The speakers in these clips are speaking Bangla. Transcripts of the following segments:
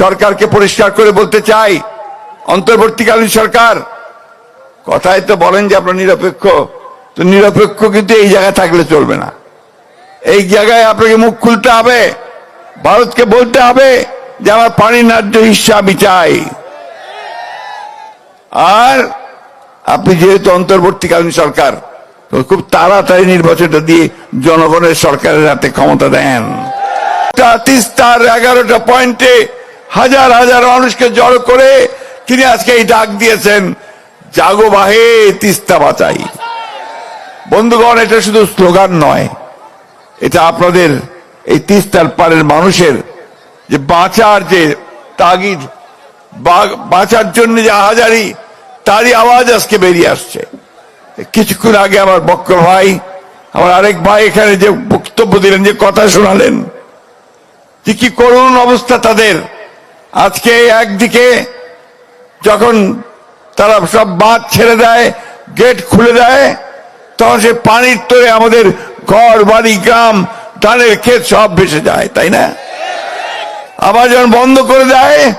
সরকারকে পরিষ্কার করে বলতে চাই, অন্তর্বর্তীকালীন সরকার। কথায় তো বলেন যে আপনার নিরপেক্ষ, তো নিরপেক্ষ কিন্তু এই জায়গায় থাকলে চলবে না। এই জায়গায় আপনাকে মুখ খুলতে হবে, ভারতকে বলতে হবে যে আমার পানি ন্যায্য হিসা আমি চাই। আর আপনি যেহেতু অন্তর্বর্তীকালীন সরকার খুব তাড়াতাড়ি নির্বাচনটা দিয়ে জনগণের সরকারের হাতে ক্ষমতা দেন। তিস্তার এগারোটা পয়েন্টে হাজার হাজার মানুষকে জড়ো করে তিনি আজকে এই ডাক দিয়েছেন, জাগো বাহে, তিস্তা বাঁচাই। বন্ধুগণ, এটা শুধু স্লোগান নয়, এটা আপনাদের এই তিস্তার পারের মানুষের যে বাঁচার যে তাগিদ বাঁচার জন্য যে হাজারি তারই আওয়াজ আজকে বেরিয়ে আসছে। কিছুক্ষণ আগে আমার বক্র ভাই, আমার আরেক ভাই এখানে যে বক্তব্য দিলেন, যে কথা শোনালেন, যে কি করুণ অবস্থা তাদের। আজকে একদিকে যখন তারা সব বাঁধ ছেড়ে দেয়, গেট খুলে দেয়, তখন সে পানির তোরে আমাদের ঘর, বাড়ি, গ্রাম, ধানের ক্ষেত সব ভেসে যায়, তাই না? আবার যখন বন্ধ করে দেয়,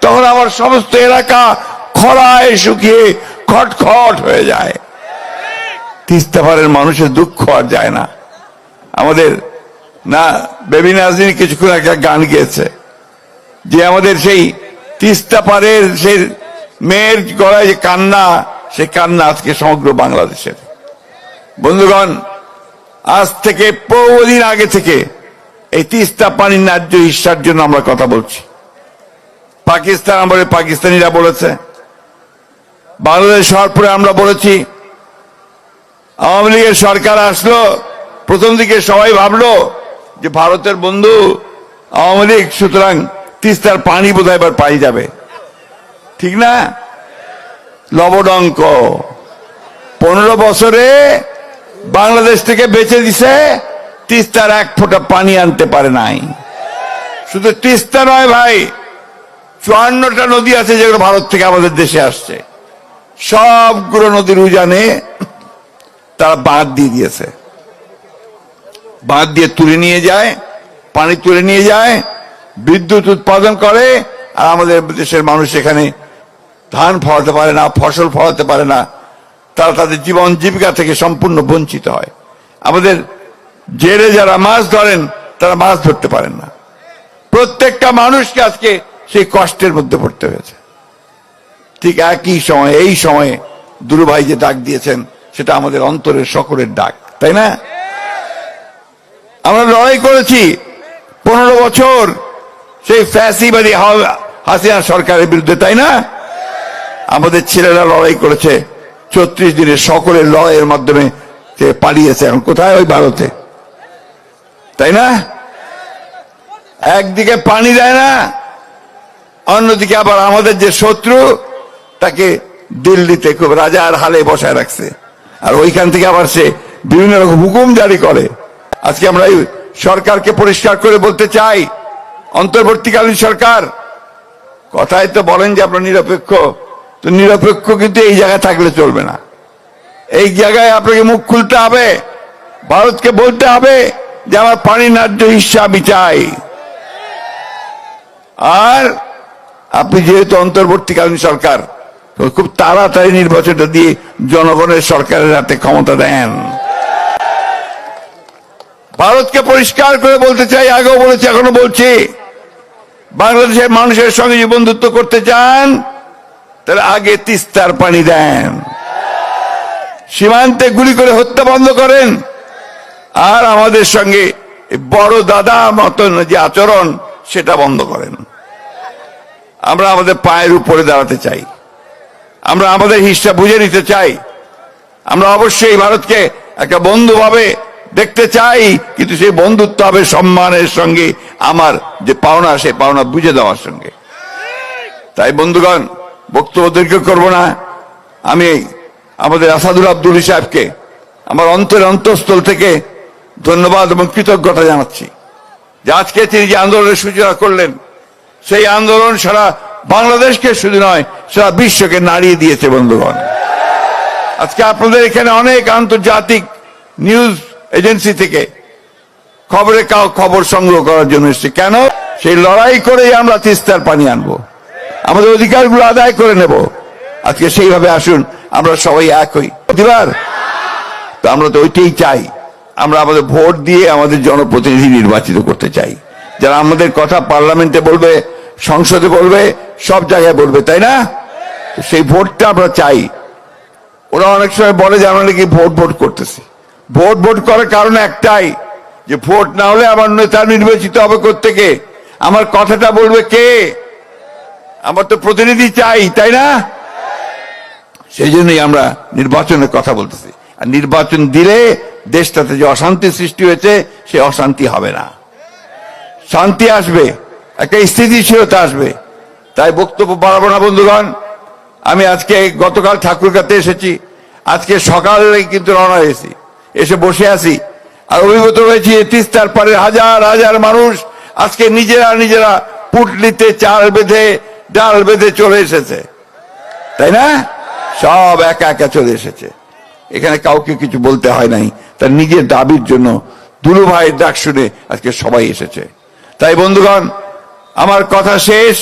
তখন আমার সমস্ত এলাকা খরায় শুকিয়ে খটখট হয়ে যায়। তিস্তাপাড়ের মানুষের দুঃখ আর যায় না। আমাদের, না, বেবি নাজরিন কিছুক্ষণ একটা গান গেয়েছে। যে আমাদের সেই তিস্তা পারের সেই মেয়ের গলায় যে কান্না, সে কান্না আজকে সমগ্র বাংলাদেশের। বন্ধুগণ, আজ থেকে বহুদিন আগে থেকে এই তিস্তা পানির ন্যায্য হিসার জন্য আমরা কথা বলছি। পাকিস্তান আমলে পাকিস্তানিরা বলেছে, বাংলাদেশ হওয়ার পরে আমরা বলেছি, আওয়ামী লীগের সরকার আসলো, প্রথম দিকে সবাই ভাবলো যে ভারতের বন্ধু আওয়ামী লীগ, সুতরাং তিস্তার পানি বোধহয় এবার পাই যাবে। ঠিক না? লবডঙ্ক। পনেরো বছরে বাংলাদেশ থেকে বেঁচে দিছে, তিস্তার এক ফোঁটা পানি আনতে পারে নাই। শুধু তিস্তা নয় ভাই, চুয়ান্নটা নদী আছে যেগুলো ভারত থেকে আমাদের দেশে আসছে। সবগুলো নদীর উজানে তারা বাঁধ দিয়ে দিয়েছে। বাঁধ দিয়ে তুলে নিয়ে যায়, পানি তুলে নিয়ে যায় বিদ্যুৎ উৎপাদন করে, আর আমাদের দেশের মানুষ এখানে ধান ফলাতে পারে না, ফসল ফলাতে পারে না। তারা তাদের জীবন জীবিকা থেকে সম্পূর্ণ বঞ্চিত হয়। আমাদের জেলে যারা মাছ ধরেন, তারা মাছ ধরতে পারেন না। প্রত্যেকটা মানুষকে আজকে সেই কষ্টের মধ্যে পড়তে হয়েছে। ঠিক একই সময়ে, এই সময়ে দুরু ভাই যে ডাক দিয়েছেন, সেটা আমাদের অন্তরের সকলের ডাক, তাই না? আমরা লড়াই করেছি। পনেরো বছর সেই ফ্যাসিবাদী হাসিনা সরকারের বিরুদ্ধে, তাই না? আমাদের ছেলেরা লড়াই করেছে। চৌত্রিশ দিনের সকলের লড়াইয়ের মাধ্যমে সে পালিয়েছে এখন। কোথায়? ওই ভারতে। তাই না? একদিকে পানি দেয় না, অন্যদিকে আবার আমাদের যে শত্রু, তাকে দিল্লিতে খুব রাজার হালে বসায় রাখছে। আর ওইখান থেকে আবার সে বিভিন্ন রকম হুকুম জারি করে। আজকে আমরা সরকারকে পরিষ্কার করে বলতে চাই অন্তর্বর্তীকালীন সরকার। কথায় তো বলেন যে আপনার নিরপেক্ষ। তো নিরপেক্ষ কিন্তু এই জায়গায় থাকলে চলবে না। এই জায়গায় আপনাকে মুখ খুলতে হবে, ভারতকে বলতে হবে যে আমার পানি ন্যায্য হিসা আমি চাই। আর আপনি যেহেতু অন্তর্বর্তীকালীন সরকার খুব তাড়াতাড়ি নির্বাচনটা দিয়ে জনগণের সরকারের হাতে ক্ষমতা দেন। ভারতকে পরিষ্কার করে বলতে চাই, আগেও বলেছি, এখনও বলছি। বাংলাদেশের মানুষের সঙ্গে যে বন্ধুত্ব করতে চান তাহলে আগে তিস্তার পানি দেন। সীমান্তে গুলি করে হত্যা বন্ধ করেন। আর আমাদের সঙ্গে বড় দাদা মতন যে আচরণ, সেটা বন্ধ করেন। আমরা আমাদের পায়ের উপরে দাঁড়াতে চাই। আমরা আমাদের হিসা বুঝে নিতে চাই। আমরা অবশ্যই ভারতকে একটা বন্ধু ভাবে দেখতে চাই, কিন্তু সেই বন্ধুত্ব হবে সম্মানের সঙ্গে, আমার যে পাওনা, সেই পাওনা বুঝে দেওয়ার সঙ্গে। তাই বন্ধুগণ, বক্তব্য দীর্ঘ করব না। আমি আমাদের আসাদুল আব্দুল সাহেবকে আমার অন্তরের অন্তঃস্থল থেকে ধন্যবাদ এবং কৃতজ্ঞতা জানাচ্ছি যে আজকে তিনি যে আন্দোলনের সূচনা করলেন, সেই আন্দোলন সারা বাংলাদেশকে শুধু নয়, সারা বিশ্বকে নাড়িয়ে দিয়েছে বন্ধুগণ। আজকে আপনাদের এখানে অনেক আন্তর্জাতিক নিউজ এজেন্সি থেকে খবরে কাউ খবর সংগ্রহ করার জন্য এসছে। কেন? সেই লড়াই করেই আমরা তিস্তার পানি আনব। আমাদের অধিকারগুলো আদায় করে নেব। আজকে সেইভাবে আসুন, আমরা সবাই এক হই। প্রতিবার। তো আমরা তো ওইটাই চাই। আমরা আমাদের ভোট দিয়ে আমাদের জনপ্রতিনিধি নির্বাচিত করতে চাই। যারা আমাদের কথা পার্লামেন্টে বলবে, সংসদে বলবে, সব জায়গায় বলবে, তাই না? সেই ভোটটা আমরা চাই। ওরা অনেক সময় বলে যে আমরা নাকি ভোট ভোট করতেছি। ভোট ভোট করার কারণ একটাই, যে ভোট না হলে আমার নেতা নির্বাচিত হবে থেকে আমার কথাটা বলবে কে? আমার তো প্রতিনিধি চাই, তাই না? সেই জন্যই আমরা নির্বাচনের কথা বলতেছি। আর নির্বাচন দিলে দেশটাতে যে অশান্তি সৃষ্টি হয়েছে, সে অশান্তি হবে না। শান্তি আসবে, একটা স্থিতিশীলতা আসবে। তাই বক্তব্য বাড়াবো না, বন্ধুগণ। আমি আজকে গতকাল ঠাকুরগাতে এসেছি। আজকে সকালে কিন্তু রওনা হয়েছি। এসে বসে আছি। আর অভিভূত হয়েছি তিস্তার পারে হাজার হাজার মানুষ আজকে নিজেরা নিজেরা পুটলিতে চাল বেঁধে, ডাল বেঁধে চলে এসেছে। তাই না? সব একা একা চলে এসেছে। এখানে কাউকে কিছু বলতে হয় নাই। তার নিজের দাবির জন্য দুলু ভাইয়ের ডাক শুনে আজকে সবাই এসেছে। তাই বন্ধুগণ, আমার কথা শেষ।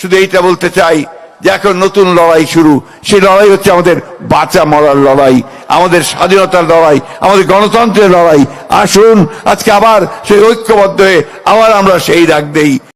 শুধু এইটা বলতে চাই যে এখন নতুন লড়াই শুরু। সেই লড়াই হচ্ছে আমাদের বাঁচা মরার লড়াই, আমাদের স্বাধীনতার লড়াই, আমাদের গণতন্ত্রের লড়াই। আসুন, আজকে আবার সেই ঐক্যবদ্ধ হয়ে আবার আমরা সেই ডাক দেই।